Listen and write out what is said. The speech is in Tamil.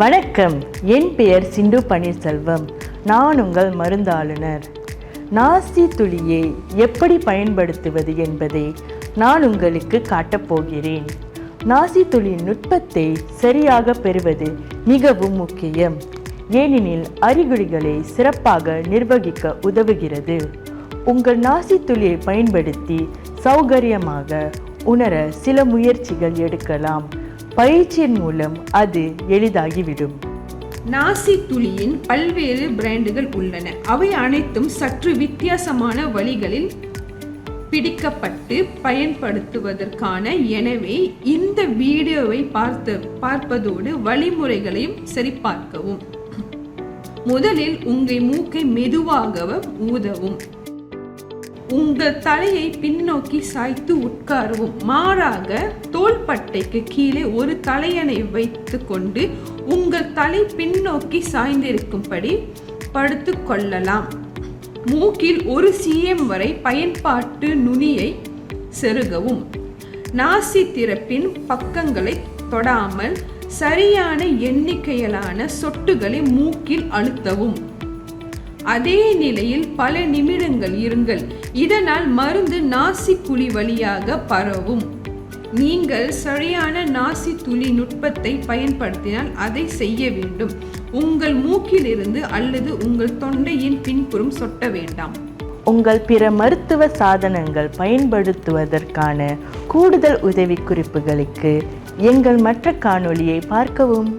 வணக்கம். என் பெயர் சிண்டு பன்னீர்செல்வம். நான் உங்கள் மருந்தாளுநர். நாசி துளியை எப்படி பயன்படுத்துவது என்பதை நான் உங்களுக்கு காட்டப் போகிறேன். நாசி துளி நுட்பத்தை சரியாக பெறுவது மிகவும் முக்கியம். ஏனெனில் அறிகுறிகளை சிறப்பாக நிர்வகிக்க உதவுகிறது. உங்கள் நாசி துளியை பயன்படுத்தி சௌகரியமாக உணர சில முயற்சிகள் எடுக்கலாம். பயிற்சியின் மூலம் அது எளிதாகிவிடும். நாசி துளியின் பல்வேறு பிராண்டுகள் உள்ளன. அவை அனைத்தும் சற்று வித்தியாசமான வழிகளில் பிடிக்கப்பட்டு பயன்படுத்துவதற்கான. எனவே இந்த வீடியோவை பார்த்து பார்ப்பதோடு வழிமுறைகளையும் சரிபார்க்கவும். முதலில் உங்கள் மூக்கை மெதுவாகவும் ஊதவும். உங்கள் தலையை பின்னோக்கி சாய்த்து உட்காரவும். மாறாக தோள்பட்டைக்கு கீழே ஒரு தலையணை வைத்து கொண்டு உங்கள் தலை பின்னோக்கி சாய்ந்திருக்கும்படி படுத்து கொள்ளலாம். மூக்கில் ஒரு சிஎம் வரை பயன்பாட்டு நுனியை செருகவும். நாசி திறப்பின் பக்கங்களை தொடாமல் சரியான எண்ணிக்கையிலான சொட்டுகளை மூக்கில் அழுத்தவும். அதே நிலையில் பல நிமிடங்கள் இருங்கள். இதனால் மருந்து நாசி குழி வழியாக பரவும். நீங்கள் சரியான நாசி துளி நுட்பத்தை பயன்படுத்தினால் அதை செய்ய வேண்டும். உங்கள் மூக்கிலிருந்து அல்லது உங்கள் தொண்டையின் பின்புறம் சொட்ட வேண்டாம். உங்கள் பிற மருத்துவ சாதனங்கள் பயன்படுத்துவதற்கான கூடுதல் உதவிக்குறிப்புகளுக்கு எங்கள் மற்ற காணொளியை பார்க்கவும்.